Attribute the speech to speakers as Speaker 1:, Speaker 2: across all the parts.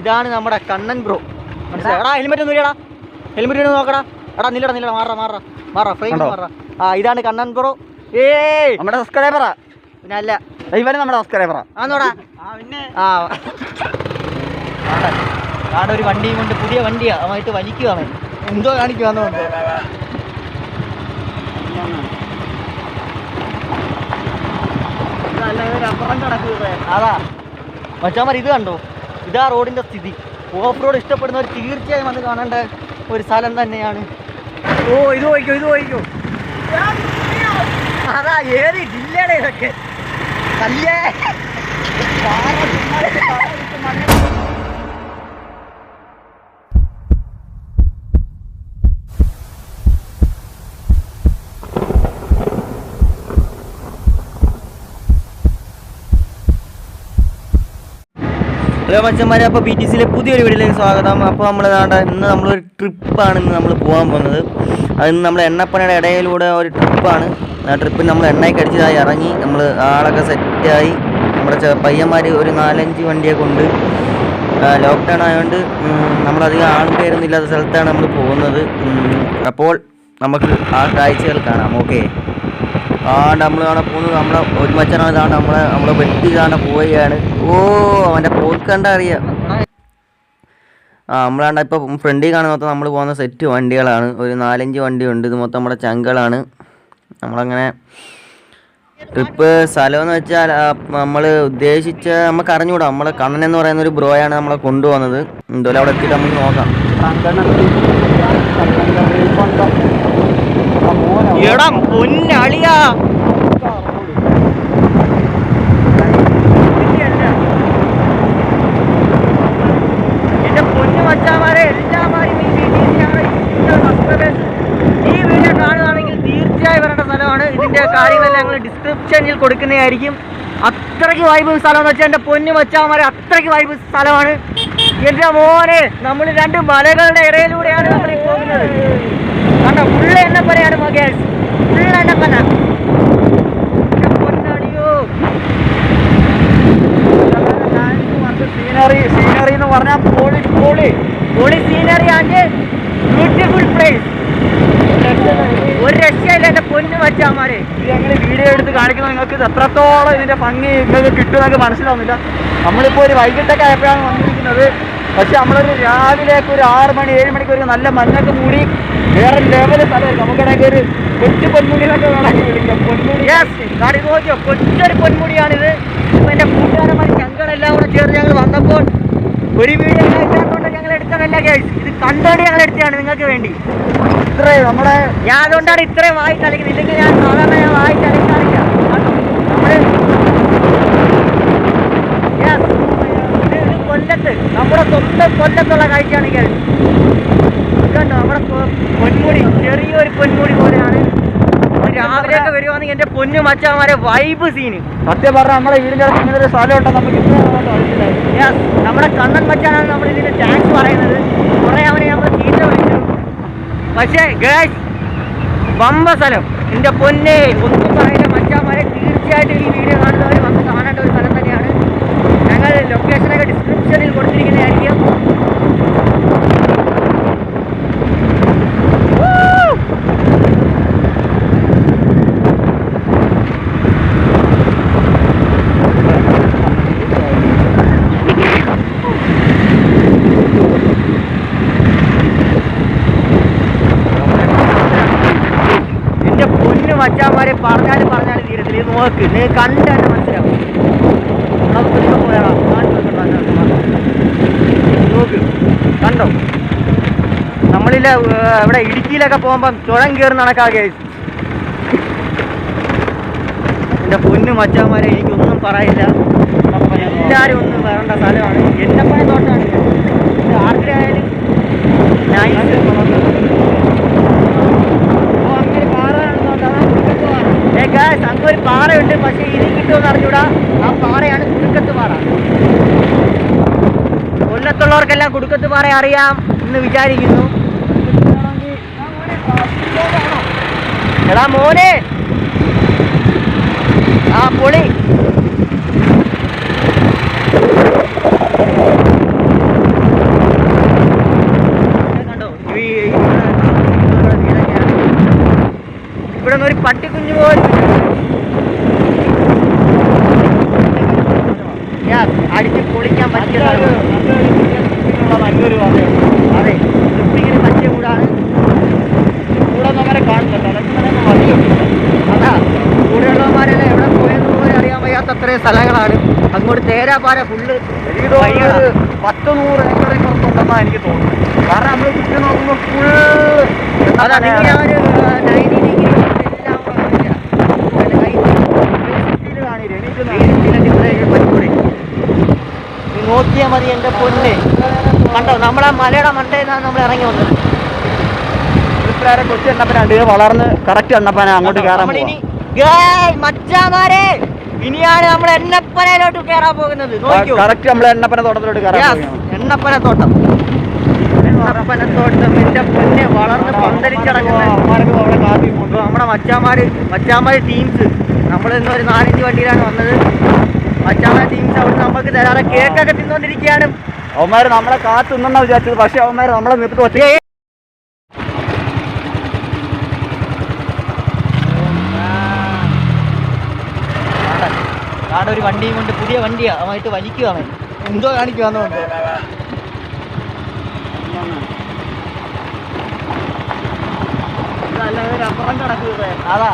Speaker 1: ഇതാണ് നമ്മുടെ കണ്ണൻ ബ്രോ മനസ്സിലായോ? എടാ ഹെൽമെറ്റ് ഒന്നും ഇല്ലടാ. ഹെൽമെറ്റ് ഒന്ന് നോക്കടാ. എടാ നില്ലടാ നില്ലടാ മാറാ മാറാ മാറാ ഫ്രെയിം? മാറാ ആ ഇതാണ് കണ്ണൻ ബ്രോ ഏയ്!
Speaker 2: നമ്മുടെ സബ്സ്ക്രൈബറാ
Speaker 1: പിന്നെ അല്ല.
Speaker 2: ഇവനെ നമ്മുടെ സബ്സ്ക്രൈബറാ
Speaker 1: ആന്നോടാ. ആ അവിടെ ഒരു വണ്ടിയും കൊണ്ട് പുതിയ വണ്ടിയാ. അവനായിട്ട് വലിക്കുകയാണ് എന്തോ കാണിക്കുവാന്ന്? കൊണ്ട് അതാ. മച്ചാമാർ ഇത് കണ്ടോ? ഇതാ റോഡിന്റെ സ്ഥിതി. ഓഫ് റോഡ് ഇഷ്ടപ്പെടുന്നവർ തീർച്ചയായും വന്ന് കാണേണ്ട ഒരു സ്ഥലം തന്നെയാണ്. ഓ ഇത് പോയിക്കോ ഇത് പോയിക്കോ അതാ ഏത് ജില്ലയുടെ ഇതൊക്കെ? കല്ലേ ഹലോ മച്ചന്മാരെ അപ്പോൾ പി ടി സിയിലെ പുതിയൊരു വീഡിയോയിലേക്ക് സ്വാഗതം. അപ്പോൾ നമ്മൾ ഇന്ന് നമ്മളൊരു ട്രിപ്പാണ് ഇന്ന് നമ്മൾ പോകാൻ പോകുന്നത്. അത് നമ്മൾ എണ്ണപ്പണയുടെ ഇടയിലൂടെ ഒരു ട്രിപ്പാണ്. ആ ട്രിപ്പിൽ നമ്മൾ എണ്ണയൊക്കെ അടിച്ചതായി ഇറങ്ങി. നമ്മൾ ആളൊക്കെ സെറ്റായി. നമ്മുടെ പയ്യന്മാർ ഒരു നാലഞ്ച് വണ്ടിയൊക്കെ ഉണ്ട്. ലോക്ക്ഡൗൺ ആയതുകൊണ്ട് നമ്മളധികം ആൾക്കാരൊന്നും ഇല്ലാത്ത സ്ഥലത്താണ് നമ്മൾ പോകുന്നത്. അപ്പോൾ നമുക്ക് ആ കാഴ്ചകൾ കാണാം. ഓക്കെ ആ നമ്മൾ കാണാൻ പോകുന്നത് നമ്മളെ ഒരു മച്ചനാണ് ഇതാണ് നമ്മളെ നമ്മളെ വെട്ടി കാണാൻ പോവുകയാണ്. ഓ അവന്റെ പോക്ക് കണ്ടാ അറിയാം? ആ നമ്മളാണ്ട് ഇപ്പോൾ ഫ്രണ്ടിൽ കാണുന്ന മൊത്തം നമ്മൾ പോകുന്ന സെറ്റ് വണ്ടികളാണ്. ഒരു നാലഞ്ച് വണ്ടിയുണ്ട്. ഇത് മൊത്തം നമ്മുടെ ചങ്കളാണ്. നമ്മളങ്ങനെ ട്രിപ്പ് സ്ഥലമെന്ന് വെച്ചാൽ നമ്മൾ ഉദ്ദേശിച്ച നമുക്ക് അറിഞ്ഞുകൂടാ നമ്മളെ കണ്ണൻ എന്ന് പറയുന്ന ഒരു ബ്രോയാണ് നമ്മളെ കൊണ്ടുപോകുന്നത്. എന്തായാലും അവിടെ എത്തിയിട്ട് നമുക്ക് നോക്കാം. എടാ പൊന്നളിയാ. പൊന്നു ഈ ഈ സ്ഥലമാണ്. ഇതിന്റെ ഡിസ്ക്രിപ്ഷനിൽ കൊടുക്കുന്നതായിരിക്കും. അത്രയ്ക്ക് വൈബ് സ്ഥലം എന്ന് വെച്ചാൽ എന്റെ പൊന്നു മച്ചാമാരെ അത്രയ്ക്ക് വൈബ് സ്ഥലമാണ്. എന്റെ മോനെ നമ്മൾ രണ്ട് മലകളുടെ ഇടയിലൂടെയാണ് നമ്മൾ പോകുന്നത്. കണ്ടോ ഫുള്ള് പോലെയാണ് മകേഷ്.
Speaker 2: സീനറി സീനറി എന്ന് പറഞ്ഞാൽ പൊളി പൊളി.
Speaker 1: പൊളി സീനറി ആൻഡ് ബ്യൂട്ടിഫുൾ പ്ലേസ് ഒരു രക്ഷയില്ല എന്റെ പൊന്നു മച്ചാമാരെ
Speaker 2: ഇത് ഞങ്ങൾ വീഡിയോ എടുത്ത് കാണിക്കുന്നത് നിങ്ങൾക്ക് എത്രത്തോളം ഇതിന്റെ ഭംഗി നിങ്ങൾക്ക് കിട്ടുമെന്നൊക്കെ മനസ്സിലാവുന്നില്ല. നമ്മളിപ്പോൾ ഒരു വൈകിട്ടൊക്കെ ആയപ്പോഴാണ് വന്നിരിക്കുന്നത്. പക്ഷെ നമ്മളൊരു രാവിലെയൊക്കെ ഒരു ആറ് മണി ഏഴ് മണിക്ക് ഒരു നല്ല മഞ്ഞൊക്കെ മൂടി വേറെ ലെവൽ സ്ഥലമായിരിക്കും. നമുക്കിടയ്ക്ക് ഒരു കൊച്ചു പൊന്മുടിയിലൊക്കെ വേണമെങ്കിൽ വിളിക്കാം. പൊന്മുടി.
Speaker 1: യെസ് ഇത് നോക്കിയോ കൊച്ചൊരു പൊന്മുടിയാണിത്. ഇപ്പൊ എന്റെ കൂട്ടുകാരന്മാർ ഞങ്ങളെല്ലാം കൂടെ ചേർന്ന് ഞങ്ങൾ വന്നപ്പോൾ ഒരു വീഡിയോ ഇല്ലാത്തതുകൊണ്ട് ഞങ്ങൾ എടുത്തതല്ല കേസ് ഇത് കണ്ടോണ്ട് ഞങ്ങൾ എടുത്തതാണ് നിങ്ങൾക്ക് വേണ്ടി.
Speaker 2: ഇത്രയും നമ്മുടെ
Speaker 1: ഞാൻ അതുകൊണ്ടാണ് ഇത്രയും വായി കളിക്കുന്നത് ഇല്ലെങ്കിൽ ഞാൻ സാധാരണ ഞാൻ വായി കളിക്കാറില്ല നമ്മൾ Yes. ഇത് ഇത് കൊല്ലത്ത് നമ്മുടെ സ്വന്തം കൊല്ലത്തുള്ള കാഴ്ചയാണ് ഈ കേസ് കണ്ടോ നമ്മുടെ പൊന്മുടി ചെറിയൊരു പൊന്മുടി രാവിലെയൊക്കെ വരുവാണെങ്കിൽ എന്റെ പൊന്നു മച്ചാമാരെ വൈബ് സീന്
Speaker 2: സത്യം പറഞ്ഞാൽ നമ്മുടെ വീടിന്റെ അടുത്ത് ഇങ്ങനെ ഒരു സ്ഥലം ഉണ്ടോ നമുക്ക്
Speaker 1: നമ്മുടെ കണ്ണൻ മച്ചാനാണ് നമ്മൾ ഇതിന്റെ താങ്ക്സ് പറയുന്നത്. കുറെ അവനെ നമ്മൾ ചീത്ത വിളിച്ചു. പക്ഷേ ഗേഷ് പമ്പ സ്ഥലം. എന്റെ പൊന്നെ ഒന്നും പറയുന്ന മച്ചാമാരെ തീർച്ചയായിട്ടും ഈ വീഡിയോ കാണുന്നവർ വന്ന് കാണേണ്ട ഒരു സ്ഥലം തന്നെയാണ് ഞങ്ങൾ ലൊക്കേഷനൊക്കെ ഡിസ്ക്രിപ്ഷനിൽ കൊടുത്തിരിക്കുന്നതായിരിക്കും Woo! എന്റെ പൊന്നു മച്ചാന്മാരെ പറഞ്ഞാലും പറഞ്ഞാലും തീരത്തില്ല ഇത് നോക്ക് നീ കണ്ട് തന്നെ മനസ്സിലാവും. നമുക്ക് പോയാളാ കണ്ടോ? നമ്മളിലെ ഇവിടെ ഇടുക്കിയിലൊക്കെ പോകുമ്പം ചുഴം കയറുന്ന കണക്കാ കേസ് എന്റെ പൊന്നു മച്ചാന്മാരെ എനിക്കൊന്നും പറയില്ല. എല്ലാരും ഒന്നും വരേണ്ട സ്ഥലമാണ്. എന്റെ പണി തോട്ടാണ് ആർക്കിലായാലും നൈസ് ഗായ്സ് അങ്ങ് ഒരു പാറയുണ്ട്. പക്ഷേ ഇനി കിട്ടുമെന്ന് അറിഞ്ഞൂടാ. ആ പാറയാണ് കുടുക്കത്ത് പാറ. കൊല്ലത്തുള്ളവർക്കെല്ലാം കുടുക്കത്ത് പാറ അറിയാം എന്ന് വിചാരിക്കുന്നു. എടാ മോനെ. ആ പൊളി. പോലും ഞാൻ അടിച്ച് പൊളിക്കാൻ പറ്റിയ
Speaker 2: നല്ലൊരു
Speaker 1: അതെ. ട്രിപ്പിങ്ങിന് പറ്റിയ കൂടാണ്
Speaker 2: കൂടെ അങ്ങനെ മതിയുണ്ട്
Speaker 1: അതാ കൂടെയുള്ളവന്മാരെല്ലാം എവിടെ പോയെന്ന് പോലും അറിയാൻ വയ്യാത്ത അത്രയും സ്ഥലങ്ങളാണ്. അങ്ങോട്ട് തേരാപ്പാര ഫുള്ള്
Speaker 2: ഒരു പത്ത് നൂറ് ഏക്കറെ ഉണ്ടെന്നാണ് എനിക്ക് തോന്നുന്നത്. കാരണം നമ്മൾ ചുറ്റും നോക്കുമ്പോൾ ഫുൾ
Speaker 1: അതാ നിങ്ങൾ ആ ഒരു നയന്റി ഡിഗ്രി എല്ലാം കാണിക്കാം. അതിന്റെ കൈ നോക്കിയാ മതി എന്റെ പൊന്നെ. കണ്ടോ? നമ്മളെ മലയുടെ മണ്ടയിൽ നിന്നാണ് നമ്മൾ ഇറങ്ങി വന്നത്.
Speaker 2: വീട്ടുകാരെ കൊച്ചു എണ്ണപ്പനാണ്ട് വളർന്ന് കറക്റ്റ് എണ്ണപ്പന അങ്ങോട്ട് കയറാൻ
Speaker 1: മച്ചാമാരെ! ഇനിയാണ് നമ്മൾ എണ്ണപ്പനയിലോട്ട് കയറാൻ പോകുന്നത്.
Speaker 2: കറക്റ്റ് നമ്മൾ എണ്ണപ്പന തോട്ടത്തിലോട്ട് കയറാൻ
Speaker 1: എണ്ണപ്പന
Speaker 2: തോട്ടം.
Speaker 1: എണ്ണപ്പന തോട്ടം എന്റെ പൊന്നെ വളർന്ന് പന്തലിച്ചടങ്ങുന്ന. നമ്മുടെ മച്ചാമാര് മച്ചാമാര് ടീംസ് നമ്മൾ ഇന്ന് ഒരു നാലഞ്ച് വണ്ടിയിലാണ് വന്നത്. മച്ചാമാര് ടീംസ് അവിടെ നമുക്ക് തരാറ് കേക്കൊക്കെ തിന്നോണ്ടിരിക്കുകയാണ്.
Speaker 2: അവന്മാര് നമ്മളെ കാത്തു നിന്നാ വിചാരിച്ചത്. പക്ഷെ അവന്മാര് നമ്മളെ നിർത്തി ഒറ്റ
Speaker 1: അവിടെ ഒരു വണ്ടിയും കൊണ്ട് പുതിയ വണ്ടിയാ. അവനായിട്ട് വലിക്കുകയാണ് എന്തോ കാണിക്കുവാന്നുണ്ട് അതാ.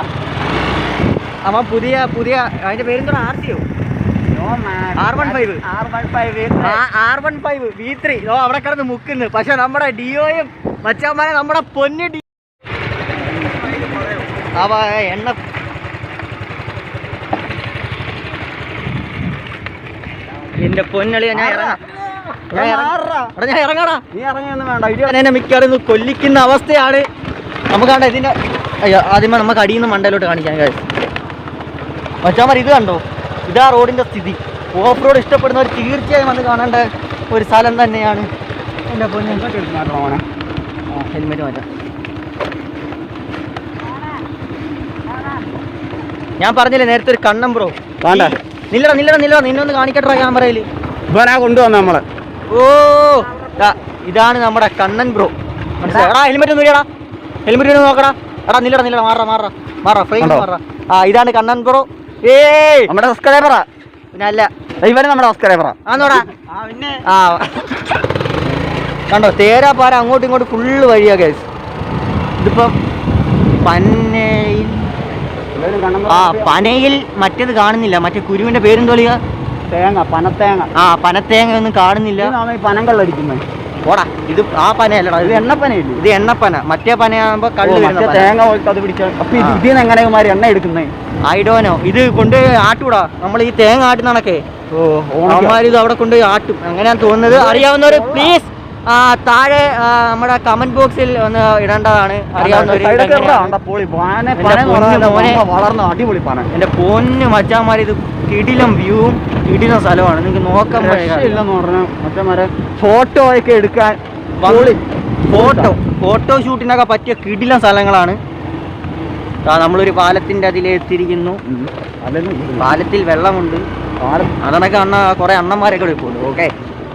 Speaker 1: അവൻ പുതിയ പുതിയ അതിന്റെ പേരെന്തോ ആർ സിയോ R15.
Speaker 2: R one five.
Speaker 1: R one five. V three. ഓ അവിടെ കിടന്ന് മുക്കുന്നു. പക്ഷെ നമ്മുടെ ഡിയോയും മച്ചാമാരെ നമ്മുടെ പൊന്ന് ഡി അവ എണ്ണ എന്റെ പൊന്നളിയ ഞാൻ ഇറങ്ങാം. ഞാൻ ഇറങ്ങടാ.
Speaker 2: നീ ഇറങ്ങിയൊന്നും വേണ്ട.
Speaker 1: എന്നെ മിക്കവാറും കൊല്ലിക്കുന്ന അവസ്ഥയാണ്. നമുക്കാണ്ട ഇതിന്റെ അയ്യോ ആദ്യമേ നമുക്ക് അടിയിൽ നിന്ന് മണ്ടയിലോട്ട് കാണിക്കാൻ കഴിയും മച്ചാമാർ ഇത് കണ്ടോ? ഇതാ റോഡിന്റെ സ്ഥിതി. ഓഫ് റോഡ് ഇഷ്ടപ്പെടുന്നവർ തീർച്ചയായും വന്ന് കാണേണ്ട ഒരു സ്ഥലം തന്നെയാണ് എന്റെ പൊന്നെ. ഹെൽമെറ്റ് മാറ്റാം. ഞാൻ പറഞ്ഞില്ലേ നേരത്തെ ഒരു കണ്ണം ബ്രോ
Speaker 2: വേണ്ട.
Speaker 1: നില്ലട നില്ലട നില്ല നിന്നൊന്ന് കാണിക്കട്ടെ ക്യാമറയിൽ
Speaker 2: ഇവനാ കൊണ്ടുവന്ന നമ്മളെ.
Speaker 1: ഓ ഇതാണ് നമ്മുടെ കണ്ണൻ ബ്രോ മനസ്സിലായോ? എടാ ഹെൽമെറ്റ് ഒന്നും ഇല്ലടാ ഹെൽമെറ്റ് ഒന്ന് നോക്കടാ. എടാ നില്ലടാ നില്ലടാ മാറാ മാറാ മാറാ ഫ്രെയിം മാറ ആ ഇതാണ് കണ്ണൻ ബ്രോ
Speaker 2: നമ്മുടെ സബ്സ്ക്രൈബറാ
Speaker 1: പിന്നെ അല്ല
Speaker 2: ഇവന് നമ്മുടെ സബ്സ്ക്രൈബറാ
Speaker 1: ആന്നോടാ. ആ കണ്ടോ തേരാ പാര അങ്ങോട്ടും ഇങ്ങോട്ടും ഫുള്ള് വഴിയാ കേസ് ഇതിപ്പം പനയിൽ ആ പനയിൽ മറ്റേത് കാണുന്നില്ല. മറ്റേ കുരുവിന്റെ പേരെന്തോളിക
Speaker 2: തേങ്ങ പനത്തേങ്ങ.
Speaker 1: ആ പനത്തേങ്ങ ഒന്നും കാണുന്നില്ല.
Speaker 2: ഇതാണ്
Speaker 1: ഓടാ ഇത് ആ പനയല്ലടാ
Speaker 2: ഇത് എണ്ണപ്പനയില്ലേ?
Speaker 1: ഇത് എണ്ണപ്പന. മറ്റേ പനയാകുമ്പോ കള്ളു
Speaker 2: തേങ്ങ പോലത്തെ അത് പിടിച്ച. അപ്പൊ
Speaker 1: ആ.
Speaker 2: എങ്ങനെ ഇവന്മാര് എണ്ണ എടുക്കുന്നേ?
Speaker 1: ഡോനോ ഇത് കൊണ്ട് ആട്ടൂടാ. നമ്മൾ ഈ തേങ്ങ ആട്ടുന്നണക്കെ
Speaker 2: ഓ
Speaker 1: ഓണമാര് ഇത് അവിടെ കൊണ്ട് ആട്ടും. അങ്ങനെയാണ് തോന്നുന്നത്. അറിയാവുന്നവര് പ്ലീസ് താഴെ നമ്മുടെ കമന്റ് ബോക്സിൽ ഒന്ന് ഇടേണ്ടതാണ്.
Speaker 2: വളർന്ന അടിപൊളി പന.
Speaker 1: എന്റെ പൊന്ന് മച്ചാമാരി ഇത് കിടിലം വ്യൂവും കിടിലം സ്ഥലമാണ്. നിങ്ങൾക്ക് നോക്കാൻ
Speaker 2: മച്ചാമാരെ ഫോട്ടോ ഒക്കെ എടുക്കാൻ
Speaker 1: ഫോട്ടോ ഫോട്ടോ ഷൂട്ടിനൊക്കെ പറ്റിയ കിടിലം സ്ഥലങ്ങളാണ്. നമ്മളൊരു പാലത്തിന്റെ അതിൽ എത്തിയിരിക്കുന്നു. പാലത്തിൽ വെള്ളമുണ്ട്. അതണക്കെ അണ്ണ കുറെ അണ്ണന്മാരൊക്കെ എടുക്കുള്ളൂ ഓക്കെ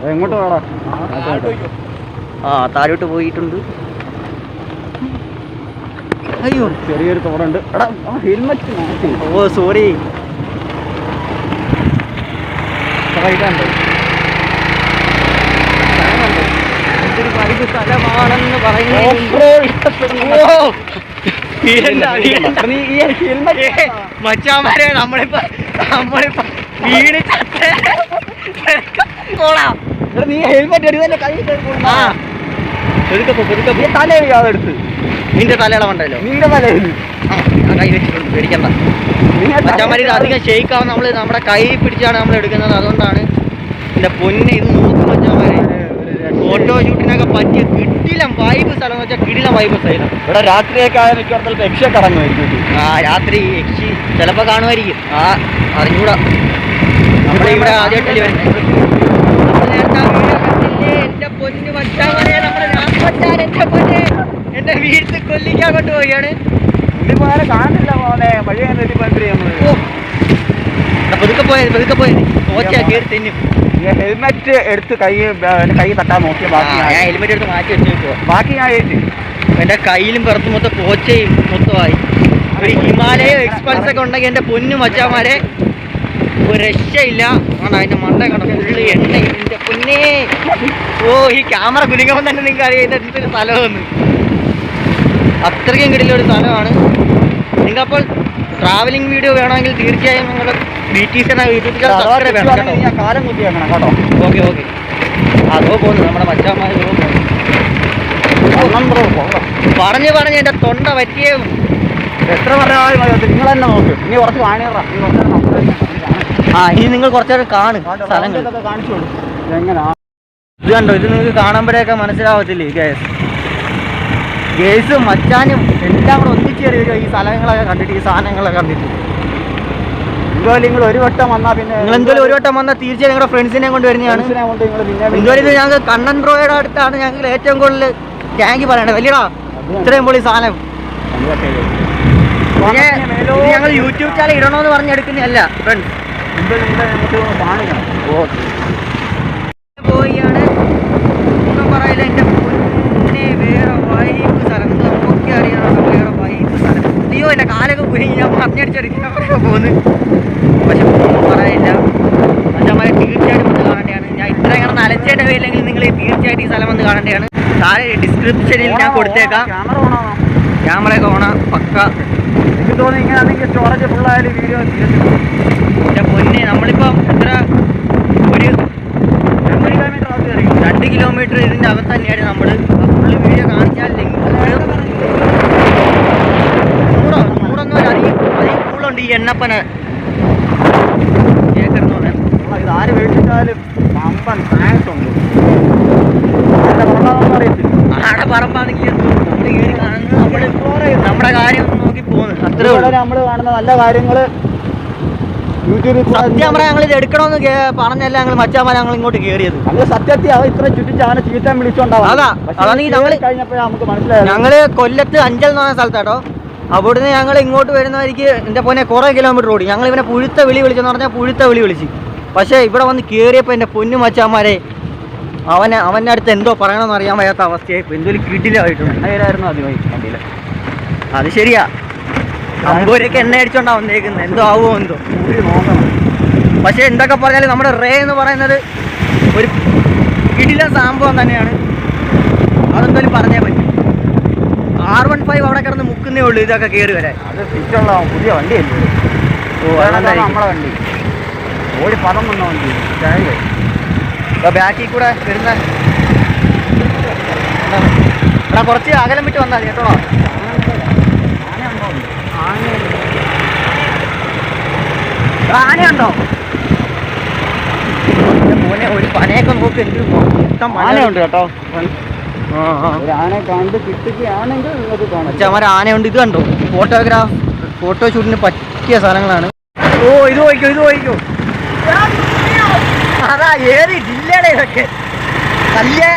Speaker 2: എങ്ങോട്ട് വേടാ
Speaker 1: ആ താഴോട്ട് പോയിട്ടുണ്ട്. അയ്യോ.
Speaker 2: ചെറിയൊരു തോടുണ്ട്. എടാ ഹെൽമെറ്റ് മാറ്റി.
Speaker 1: ഓ സോറി മച്ചാമാരെ സ്ഥലമാണെന്ന് പറയുന്നത് മച്ചാന്മാരെ നമ്മളിപ്പോ നമ്മളിപ്പോ വീട് ചത്ത.
Speaker 2: എടാ നീ ഹെൽമെറ്റ് കൈ
Speaker 1: ആ.
Speaker 2: നീ എടുത്ത്.
Speaker 1: നിന്റെ തലയുടെ
Speaker 2: നിന്റെ തലയിൽ.
Speaker 1: ഞാൻ കൈ വെച്ചിട്ടുണ്ട് പേടിക്കണ്ട. അധികം ഷെയ്ക്കാവും നമ്മൾ നമ്മുടെ കൈ പിടിച്ചാണ് നമ്മൾ എടുക്കുന്നത്. അതുകൊണ്ടാണ് എന്റെ പൊന്നെ ഇത് നോക്കും മച്ചാന്മാരെ ഫോട്ടോ ഷൂട്ടിനൊക്കെ പറ്റിയ കിടിലം വൈബ് സ്ഥലം എന്ന് വെച്ചാൽ കിടിലം വൈബ് സ്ഥലം.
Speaker 2: ഇവിടെ രാത്രിയൊക്കെ ആയ മിക്കവാറും ചിലപ്പോൾ യക്ഷ കറങ്ങുമായിരിക്കും
Speaker 1: ആ രാത്രി യക്ഷി ചിലപ്പോ കാണുമായിരിക്കും. ആ അറിഞ്ഞൂടാ. നമ്മളിവിടെ ആദ്യമായിട്ടല്ലേ വരുന്നത്. പൊന്ന് മച്ചാന്മാരെ നമ്മുടെ രാമച്ചാൻ എന്റെ പൊന്നെ. എന്റെ വീട്ടിൽ കൊല്ലിക്കാൻ കൊണ്ടുപോവുകയാണ്.
Speaker 2: പുള്ളി പോയാലും കാണുന്നില്ല മോനെ. വഴി കണ്ടിട്ട് പണ്ട്
Speaker 1: നമ്മൾ. പതുക്കെ പോയത് പെതുക്കെ പോയത് ഓച്ച കയറി തെന്നും.
Speaker 2: ഹെൽമെറ്റ് എടുത്ത് കൈ കൈ തട്ടാൻ
Speaker 1: നോക്കി
Speaker 2: ബാക്കി
Speaker 1: ഞാൻ ഹെൽമെറ്റ് എടുത്ത് മാറ്റി വെച്ചേക്കുവാ
Speaker 2: ബാക്കി ഞാൻ
Speaker 1: എന്റെ കയ്യിലും പുറത്ത് മൊത്തം പോച്ചയും മൊത്തമായി. ഒരു ഹിമാലയ എക്സ്പൾസ് ഒക്കെ ഉണ്ടെങ്കിൽ എന്റെ പൊന്നു മച്ചാമാരെ ഒരു രക്ഷയില്ല. ആണ് അതിന്റെ മണ്ട കണ്ടോ ഫുള്ള് എണ്ണ എന്റെ പൊന്നേ. ഓ ഈ ക്യാമറ കുലുങ്ങുമ്പോൾ തന്നെ നിങ്ങൾക്ക് അറിയാം ഇത് എന്തൊരു സ്ഥലമെന്ന്. അത്രയ്ക്കും കിടിലൊരു സ്ഥലമാണ്. നിങ്ങൾക്കപ്പോൾ ട്രാവലിംഗ് വീഡിയോ വേണമെങ്കിൽ തീർച്ചയായും നിങ്ങൾ ബി ടി സി എന്ന യൂട്യൂബ് ചാനൽ കേട്ടോ.
Speaker 2: കാലം കുത്തി വെക്കണം കേട്ടോ.
Speaker 1: Okay okay. അതോ പോകുന്നു നമ്മുടെ
Speaker 2: കൊള്ളാം
Speaker 1: പറഞ്ഞ് പറഞ്ഞ് എന്റെ തൊണ്ട പറ്റിയ
Speaker 2: എത്ര പറഞ്ഞാലും നിങ്ങൾ തന്നെ നോക്ക്. ഇനി കുറച്ച് വാണിയറാ നീ കുറച്ച് നേരം നമുക്ക് തന്നെ കാണാം.
Speaker 1: ആ ഇനി നിങ്ങൾ കുറച്ചേരം കാണും സ്ഥലങ്ങൾ. ഇത് കണ്ടോ ഇത് നിങ്ങൾക്ക് കാണുമ്പോഴേക്കെ മനസ്സിലാവത്തില്ലേ ഗേസ് ഗേസ് മച്ചാനും എല്ലാം കൂടെ ഒന്നിച്ചേറി വരുമോ ഈ സ്ഥലങ്ങളൊക്കെ കണ്ടിട്ട് ഈ സാധനങ്ങളൊക്കെ കണ്ടിട്ട്.
Speaker 2: എന്തായാലും നിങ്ങൾ ഒരു വട്ടം വന്നാൽ പിന്നെ
Speaker 1: നിങ്ങൾ എന്തായാലും ഒരു വട്ടം വന്നാൽ തീർച്ചയായും നിങ്ങളുടെ ഫ്രണ്ട്സിനെ കൊണ്ട് വരുന്നതാണ്. എന്തായാലും ഇത് ഞങ്ങൾക്ക് കണ്ണൻ ബ്രോയുടെ അടുത്താണ് ഞങ്ങൾ ഏറ്റവും കൂടുതൽ താങ്ക് പറയണത് വലിയടാ ഇത്രയും പൊളി സാധനം. ഞങ്ങൾ യൂട്യൂബ് ചാനൽ ഇടണമെന്ന് പറഞ്ഞെടുക്കുന്നതല്ല ഫ്രണ്ട്സ് കാണേണ്ടതാണ് താഴെ ഡിസ്ക്രിപ്ഷനിൽ ഞാൻ കൊടുത്തേക്കാം. ക്യാമറയൊക്കെ ഓണ പക്ക.
Speaker 2: എനിക്ക് തോന്നുന്നു ഇങ്ങനെയാണെങ്കിൽ സ്റ്റോറേജ് ഫുള്ളായാലും വീഡിയോ
Speaker 1: എന്റെ പൊന്നെ നമ്മളിപ്പം എത്ര? ഒരു
Speaker 2: കിലോമീറ്റർ ആദ്യം
Speaker 1: രണ്ട് കിലോമീറ്റർ ഇതിന്റെ അകത്ത് തന്നെയാണ് നമ്മൾ ഫുള്ള് വീഡിയോ കാണിച്ചാൽ നൂറോ നൂറൊന്നും അധികം അധികം കൂടുതലുണ്ട് ഈ എണ്ണപ്പന കേൾക്കുന്നു
Speaker 2: ഇത് ആര് മേടിച്ചാലും പമ്പൻ ഫാൻസ് ഉണ്ട്.
Speaker 1: പറമ്പാണെങ്കിൽ നമ്മൾ കയറി കാണുന്നത് നമ്മൾ നമ്മുടെ കാര്യം നോക്കി അത്രേ ഉള്ളൂ.
Speaker 2: നമ്മൾ കാണുന്ന നല്ല
Speaker 1: സത്യം പറയാൻ ഞങ്ങൾ ഇത് എടുക്കണമെന്ന് പറഞ്ഞല്ല ഞങ്ങൾ മച്ചാമാരെ ഞങ്ങൾ ഇങ്ങോട്ട് കയറിയത്
Speaker 2: ഞങ്ങൾ സത്യത്തിൽ അവ ഇത്ര ചുറ്റിച്ച് അവനെ ചീറ്റാൻ വിളിച്ചോണ്ടാവും.
Speaker 1: അതാ, അതാണെങ്കിൽ
Speaker 2: നമുക്ക് മനസ്സിലായി
Speaker 1: ഞങ്ങൾ കൊല്ലത്ത് അഞ്ചൽ എന്ന് പറഞ്ഞ സ്ഥലത്താട്ടോ. അവിടുന്ന് ഞങ്ങൾ ഇങ്ങോട്ട് വരുന്നവർക്ക് എന്റെ പൊന്നെ കുറേ കിലോമീറ്റർ ഓടി. ഞങ്ങൾ ഇവനെ പുഴുത്ത വിളി വിളിച്ചെന്ന് പറഞ്ഞാൽ പുഴുത്ത വിളി വിളിച്ച്. പക്ഷേ ഇവിടെ വന്ന് കയറിയപ്പോൾ എന്റെ പൊന്നു മച്ചാന്മാരെ അവനെ അവന്റെ അടുത്ത് എന്തോ പറയണമെന്ന് അറിയാൻ വയ്യാത്ത അവസ്ഥയായി ഇപ്പോൾ ഒരു കിടിലായിട്ടുണ്ട്
Speaker 2: എണ്ണയിലായിരുന്നു ആദ്യമായി വണ്ടിയിൽ
Speaker 1: അത് ശരിയാ. അമ്പൂരൊക്കെ എണ്ണ അടിച്ചോണ്ടാ വന്നേക്കുന്നത് എന്തോ ആവുമോ എന്തോ. പക്ഷേ എന്തൊക്കെ പറഞ്ഞാലും നമ്മുടെ റേ എന്ന് പറയുന്നത് ഒരു കിടില സംഭവം തന്നെയാണ്. അതെന്തായാലും പറഞ്ഞേ പറ്റും. ആർ വൺ ഫൈവ് അവിടെ കിടന്ന് മുക്കുന്നേ ഉള്ളൂ ഇതൊക്കെ കയറി വരാൻ.
Speaker 2: അത് സ്വിച്ചുള്ള പുതിയ വണ്ടിയല്ലേ
Speaker 1: ഓ
Speaker 2: നമ്മളെ വണ്ടി. ഓടി പദം വന്ന വണ്ടി. ചായ
Speaker 1: ബാക്കിൽ കൂടെ വരുന്ന എടാ കുറച്ച് അകലം വിട്ട് വന്നാൽ കേട്ടോ. ആനയുണ്ടോ മോനെ ഒരു പനയൊക്കെ നോക്ക്
Speaker 2: ആനയുണ്ട് കേട്ടോ.
Speaker 1: ആ ആ.
Speaker 2: ഒരു ആനയെ കണ്ട് കിട്ടുകയാണെങ്കിൽ നിങ്ങൾക്ക് കാണാം.
Speaker 1: ആനയുണ്ട്. ഇത് കണ്ടോ? ഫോട്ടോഗ്രാഫ് ഫോട്ടോ ഷൂട്ടിന് പറ്റിയ സ്ഥലങ്ങളാണ്. ഓ ഇത് പോയിക്കോ ഇത് പോയിക്കോ അതാ ഏത് ജില്ലയുടെ ഇതൊക്കെ. കല്ലേ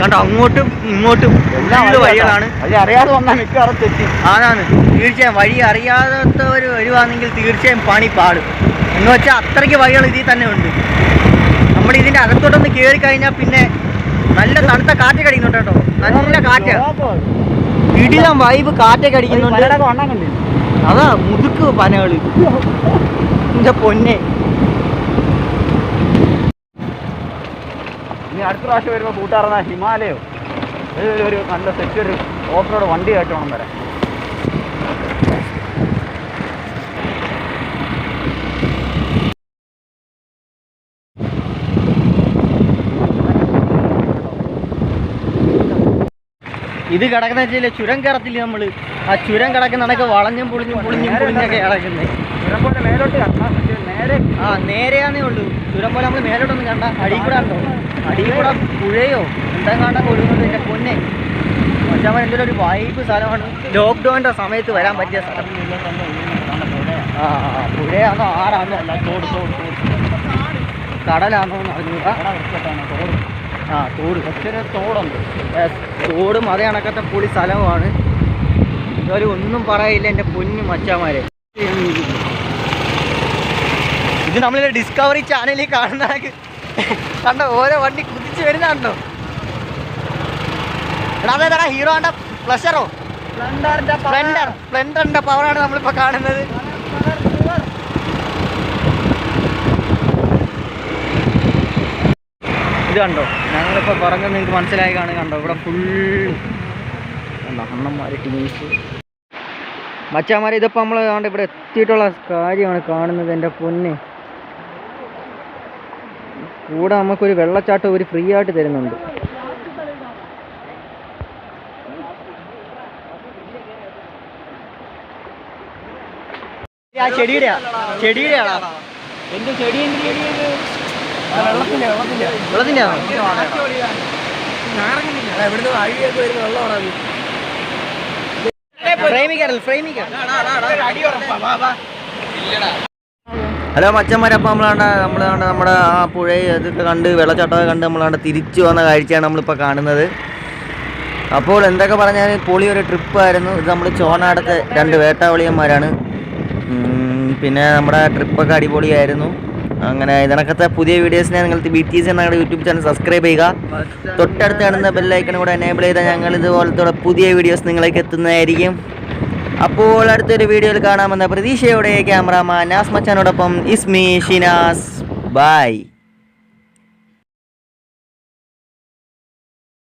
Speaker 1: കണ്ടോ അങ്ങോട്ടും ഇങ്ങോട്ടും
Speaker 2: എല്ലാം
Speaker 1: വഴികളാണ്.
Speaker 2: വഴി അറിയാതെ വന്നാൽ മിക്കവാറും തെറ്റി.
Speaker 1: അതാണ്. തീർച്ചയായും വഴി അറിയാത്തവർ വരുവാണെങ്കിൽ തീർച്ചയായും പണി പാടും എന്ന് വെച്ചാൽ അത്രയ്ക്ക് വഴികൾ ഇതിൽ തന്നെ ഉണ്ട്. അകത്തോട്ടൊന്ന് കയറി കഴിഞ്ഞാൽ പിന്നെ നല്ല തണുത്ത കാറ്റ് കടിക്കുന്നുണ്ട് കേട്ടോ. നല്ല കാറ്റ്. ഇടിലം വൈബ് കാറ്റ് അടിക്കുന്നുണ്ട്
Speaker 2: വണ്ണം
Speaker 1: അതാ മുതുക്ക് പനകൾ. എന്റെ പൊന്നെ.
Speaker 2: ഇനി അടുത്ത പ്രാവശ്യം വരുമ്പോൾ കൂട്ടാറുന്ന ഹിമാലയോ. ഏതൊരു ഒരു നല്ല സെറ്റ് ഒരു ഓഫ് റോഡ് വണ്ടി ആയിട്ട് വേണം വരാൻ
Speaker 1: ഇത് കിടക്കുന്ന വെച്ചാൽ ചുരം കയറത്തില്ല നമ്മൾ? ആ ചുരം കിടക്കുന്ന കണക്ക് വളഞ്ഞും പൊളിഞ്ഞും പൊളിഞ്ഞും പൊളിഞ്ഞൊക്കെ കിടക്കുന്നത് ആ നേരെയാന്നേ ഉള്ളൂ. ചുരം പോലെ നമ്മൾ മേലോട്ടൊന്നും കണ്ട അടി കൂടെ ഉണ്ടോ അടി കൂടെ പുഴയോ? എന്താ കാണാൻ കൊടുക്കുന്നത് എന്റെ പൊന്നെ? മച്ചാമൻ എന്തൊരു ഒരു വൈബ് സ്ഥലമാണ്. ലോക്ക്ഡൗണിന്റെ സമയത്ത് വരാൻ പറ്റിയ സ്ഥലം. ആ പുഴയാണോ ആറാണോ കടലാണോ എന്ന് അറിഞ്ഞൂടാ ആ തോട്.
Speaker 2: പക്ഷേ തോടുണ്ട്.
Speaker 1: തോട് അണക്കത്തെ പൊളി സ്ഥലമാണ്. ഇതുവരെ ഒന്നും പറയില്ല എന്റെ പൊന്നു മച്ചാമാരെ. ഇത് നമ്മളിലെ ഡിസ്കവറി ചാനലിൽ കാണുന്ന കണ്ട ഓരോ വണ്ടി കുതിച്ച് വരുന്നുണ്ടോ എടാ അതേതാ ഹീറോ ആണ്ട പ്ലഷറോ
Speaker 2: സ്പ്ലെൻഡറിന്റെ
Speaker 1: സ്പ്ലെൻഡർ സ്പ്ലെൻഡറിന്റെ പവറാണ് നമ്മളിപ്പോൾ കാണുന്നത്. ഇത് കണ്ടോ? ഞങ്ങളിപ്പോൾ പറഞ്ഞത് നിങ്ങൾക്ക് മനസ്സിലായി കാണും കണ്ടോ? ഇവിടെ ഫുൾ കണ്ടോ? അണ്ണന്മാർ ടീംസ് മച്ചാമാരെ ഇതിപ്പോൾ നമ്മൾ ആണ്ട് ഇവിടെ എത്തിയിട്ടുള്ള കാര്യമാണ് കാണുന്നത് എന്റെ പൊന്നെ. കൂടെ നമുക്കൊരു വെള്ളച്ചാട്ടം ഒരു ഫ്രീ ആയിട്ട് തരുന്നുണ്ട്. ആ ചെടിയുടെയാ? ചെടിയുടെയാണോ?
Speaker 2: എന്റെ ചെടി എന്ത് ചെടിയത് വെള്ളത്തിന്റെ
Speaker 1: ആണോ ഹലോ മച്ചന്മാരെ അപ്പോൾ നമ്മളാണ്ട് നമ്മളാണ്ട് നമ്മുടെ ആ പുഴ ഇതൊക്കെ കണ്ട് വെള്ളച്ചാട്ടമൊക്കെ കണ്ട് നമ്മളാണ്ട് തിരിച്ചു വന്ന കാഴ്ചയാണ് നമ്മളിപ്പോൾ കാണുന്നത്. അപ്പോൾ എന്തൊക്കെ പറഞ്ഞാൽ പൊളി ഒരു ട്രിപ്പായിരുന്നു ഇത് നമ്മൾ ചോണാടത്തെ രണ്ട് വേട്ടാവളിയന്മാരാണ്. പിന്നെ നമ്മുടെ ട്രിപ്പൊക്കെ അടിപൊളിയായിരുന്നു. അങ്ങനെ ഇതിനകത്തെ പുതിയ വീഡിയോസിനെ നിങ്ങൾ ബി ടി സി ഞങ്ങളുടെ യൂട്യൂബ് ചാനൽ സബ്സ്ക്രൈബ് ചെയ്യുക. തൊട്ടടുത്ത് കാണുന്ന ബെല്ലൈക്കൺ കൂടെ എനേബിൾ ചെയ്താൽ ഞങ്ങൾ ഇതുപോലത്തെ പുതിയ വീഡിയോസ് നിങ്ങളേക്ക് എത്തുന്നതായിരിക്കും. അപ്പോൾ അടുത്തൊരു വീഡിയോയിൽ കാണാമെന്ന പ്രതീക്ഷയോടെ ക്യാമറാമാൻ നാസ് മച്ചാനോടൊപ്പം ഇസ്മി ഷിനാസ് ബൈ